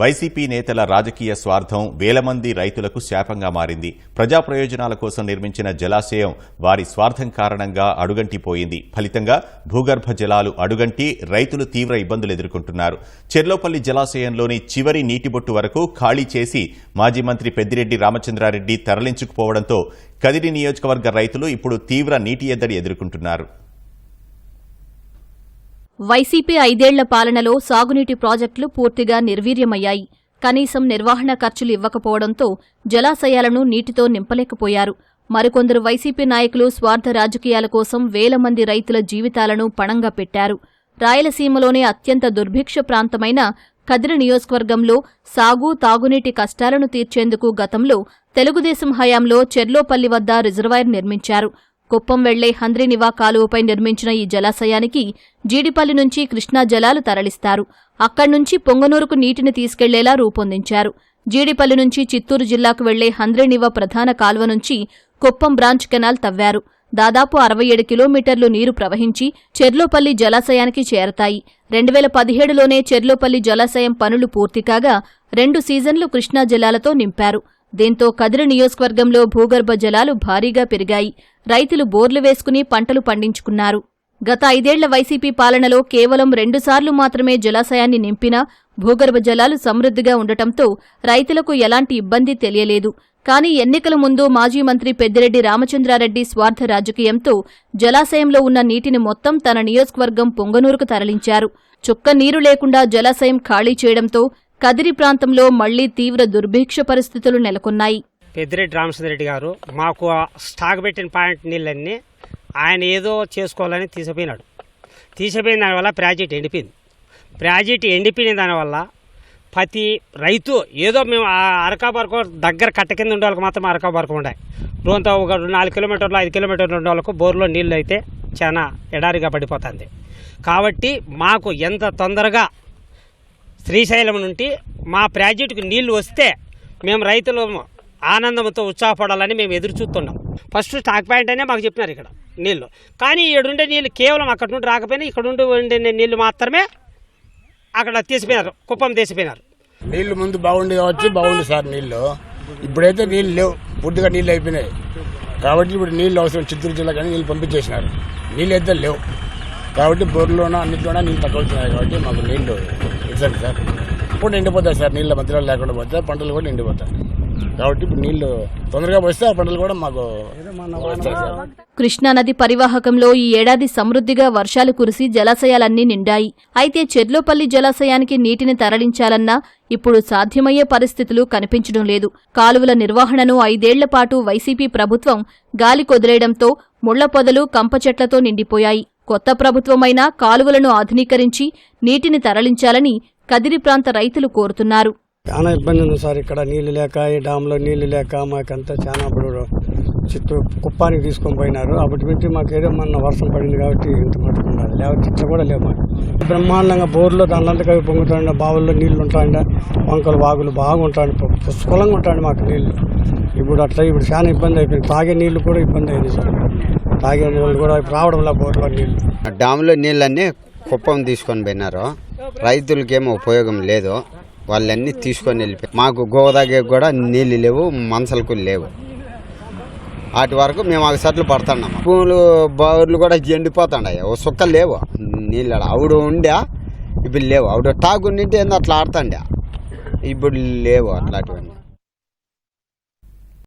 YCP నేతల రాజకీయ స్వార్థం వేల మంది రైతులకు శాపంగా మారింది. ప్రజా ప్రయోజనాల కోసం నిర్మించిన జలాశయం వారి స్వార్థం కారణంగా అడుగంటిపోయింది. ఫలితంగా భూగర్భ జలాలు అడుగంటి రైతులు తీవ్ర ఇబ్బందులు ఎదుర్కొంటున్నారు. చెర్లోపల్లి జలాశయంలోని చివరి నీటిబొట్టు వరకు ఖాళీ చేసి మాజీ మంత్రి పెద్దిరెడ్డి రామచంద్రారెడ్డి తరలించుకుపోవడంతో కదిరి నియోజకవర్గ రైతులు ఇప్పుడు తీవ్ర నీటి ఎద్దడి ఎదుర్కొంటున్నారు. వైసీపీ ఐదేళ్ళ పాలనలో సాగునీటి ప్రాజెక్టులు పూర్తిగా నిర్వీర్యమయ్యాయి. కనీసం నిర్వహణ ఖర్చులు ఇవ్వకపోవడంతో జలాశయాలను నీటితో నింపలేకపోయారు. మరికొందరు వైసీపీ నాయకులు స్వార్థ రాజకీయాల కోసం వేల మంది రైతుల జీవితాలను పణంగా పెట్టారు. రాయలసీమలోనే అత్యంత దుర్భిక్ష ప్రాంతమైన కదిరి నియోజకవర్గంలో సాగు తాగునీటి కష్టాలను తీర్చేందుకు గతంలో తెలుగుదేశం హయాంలో చెర్లోపల్లి వద్ద రిజర్వాయర్ నిర్మించారు. కుప్పం వెళ్ళే హంద్రినివా కాలువపై నిర్మించిన ఈ జలాశయానికి జీడిపల్లి నుంచి కృష్ణా జలాలు తరలిస్తారు. అక్కడ్నుంచి పొంగనూరుకు నీటిని తీసుకెళ్ళేలా రూపొందించారు. జీడిపల్లి నుంచి చిత్తూరు జిల్లాకు వెళ్ళే హంద్రినివా ప్రధాన కాలువ నుంచి కుప్పం బ్రాంచ్ కెనాల్ తవ్వారు. దాదాపు అరవై ఏడు కిలోమీటర్లు నీరు ప్రవహించి చెర్లోపల్లి జలాశయానికి చేరతాయి. రెండు వేల పదిహేడులోనే చెర్లోపల్లి జలాశయం పనులు పూర్తి కాగా రెండు సీజన్లు కృష్ణా జలాలతో నింపారు. దీంతో కదిరి నియోజకవర్గంలో భూగర్భ జలాలు భారీగా పెరిగాయి. రైతులు బోర్లు వేసుకుని పంటలు పండించుకున్నారు. గత ఐదేళ్ళ వైసీపీ పాలనలో కేవలం రెండుసార్లు మాత్రమే జలాశయాన్ని నింపినా భూగర్భ జలాలు సమృద్ధిగా ఉండటంతో రైతులకు ఎలాంటి ఇబ్బంది తెలియలేదు. కానీ ఎన్నికల ముందు మాజీ మంత్రి పెద్దిరెడ్డి రామచంద్రారెడ్డి స్వార్థ రాజకీయంతో జలాశయంలో ఉన్న నీటిని మొత్తం తన నియోజకవర్గం పొంగనూరుకు తరలించారు. చుక్క నీరు లేకుండా జలాశయం ఖాళీ చేయడంతో కదిరి ప్రాంతంలో మళ్ళీ తీవ్ర దుర్భిక్ష పరిస్థితులు నెలకొన్నాయి. పెద్దిరెడ్డి రామచంద్రరెడ్డి గారు మాకు స్టాక్ పెట్టిన పాయింట్ నీళ్ళన్నీ ఆయన ఏదో చేసుకోవాలని తీసిపోయినాడు. తీసిపోయిన దానివల్ల ప్రాజెక్ట్ ఎండిపోయింది. ప్రాజెక్ట్ ఎండిపోయిన దానివల్ల ప్రతి రైతు ఏదో మేము ఆ దగ్గర కట్ట కింద ఉండే వాళ్ళకి మాత్రం అరకా ఉండే. రోజంతా ఒక నాలుగు కిలోమీటర్లు ఐదు కిలోమీటర్లు ఉండే వాళ్ళకు బోర్లో నీళ్ళు అయితే చాలా ఎడారిగా పడిపోతుంది. కాబట్టి మాకు ఎంత తొందరగా శ్రీశైలం నుండి మా ప్రాజెక్టుకు నీళ్ళు వస్తే మేము రైతులు ఆనందంతో ఉత్సాహపడాలని మేము ఎదురు చూస్తున్నాం. ఫస్ట్ స్టాక్ పాయింట్ అనే మాకు చెప్పినారు ఇక్కడ నీళ్ళు. కానీ ఇక్కడుండే నీళ్ళు కేవలం అక్కడ నుండి రాకపోయినా ఇక్కడ నుండి ఉండే నీళ్ళు మాత్రమే అక్కడ తీసిపోయినారు కుప్పం తీసిపోయినారు. నీళ్ళు ముందు బాగుండి కావచ్చు బాగుంది సార్ నీళ్ళు. ఇప్పుడైతే నీళ్ళు లేవు పూర్తిగా నీళ్ళు అయిపోయినాయి. కాబట్టి ఇప్పుడు నీళ్ళు అవసరం చిత్తూరు జిల్లా కానీ నీళ్ళు పంపించేసినారు. నీళ్ళు అయితే లేవు. కాబట్టి బోర్లోన అన్నింటిలోన నీళ్ళు తక్కువవుతున్నాయి కాబట్టి మాకు నీళ్ళు ఇచ్చండి సార్. ఇప్పుడు నిండిపోతాయి సార్ నీళ్ళ మధ్యలో లేకుండా పోతే పంటలు కూడా నిండిపోతాయి. కాబట్టి ఇప్పుడు నీళ్ళు తొందరగా పోస్తే ఆ పంటలు కూడా మాకు కృష్ణానది పరివాహకంలో ఈ ఏడాది సమృద్ధిగా వర్షాలు కురిసి జలాశయాలన్నీ నిండాయి. అయితే చెర్లోపల్లి జలాశయానికి నీటిని తరలించాలన్నా ఇప్పుడు సాధ్యమయ్యే పరిస్థితులు కనిపించడం లేదు. కాలువల నిర్వహణను ఐదేళ్ళపాటు వైసీపీ ప్రభుత్వం గాలి కొదిలేయడంతో ముళ్ళ పొదలు కంప చెట్లతో నిండిపోయాయి. కొత్త ప్రభుత్వమైనా కాలువలను ఆధునీకరించి నీటిని తరలించాలని కదిరి ప్రాంత రైతులు కోరుతున్నారు. చాలా ఇబ్బంది ఉంది సార్. ఇక్కడ నీళ్ళు లేక ఈ డామ్లో నీళ్ళు లేక మాకంతా చాలా ఇప్పుడు చిత్తూరు కుప్పానికి తీసుకొని పోయినారు. అప్పటి నుంచి మాకు ఏదో మొన్న వర్షం పడింది కాబట్టి ఇంత పట్టుకున్నారు లేకపోతే ఇట్లా కూడా లేవు మాకు. బ్రహ్మాండంగా బోర్లో దానిలంతా కవి పొంగుతాండ బావుల్లో నీళ్ళు ఉంటాయండ వంకలు వాగులు బాగుంటాయండి పుష్కలంగా ఉంటాయండి మాకు నీళ్ళు. ఇప్పుడు అట్లా ఇప్పుడు చాలా ఇబ్బంది అయిపోయింది. తాగే నీళ్ళు కూడా ఇబ్బంది అయింది సార్. తాగే నీళ్ళు కూడా రావడం బోర్లో నీళ్ళన్నీ కుప్పం తీసుకొని పోయినారు. రైతులకేమో ఉపయోగం లేదు. వాళ్ళన్నీ తీసుకొని వెళ్ళిపోయి మాకు గోదాగే కూడా నీళ్ళు లేవు మనసలకు లేవు. వాటి వరకు మేము ఆ సట్లు పడుతున్నాం. పూలు బావులు కూడా ఎండిపోతున్నాయి. ఓ సుక్క లేవు. నీళ్ళు ఆవిడ ఉండే ఇప్పుడు లేవు. ఆవిడ టాకు ఉండింటే ఏందో అట్లా ఆడుతుండే. ఇప్పుడు లేవు అట్లాంటివన్నీ.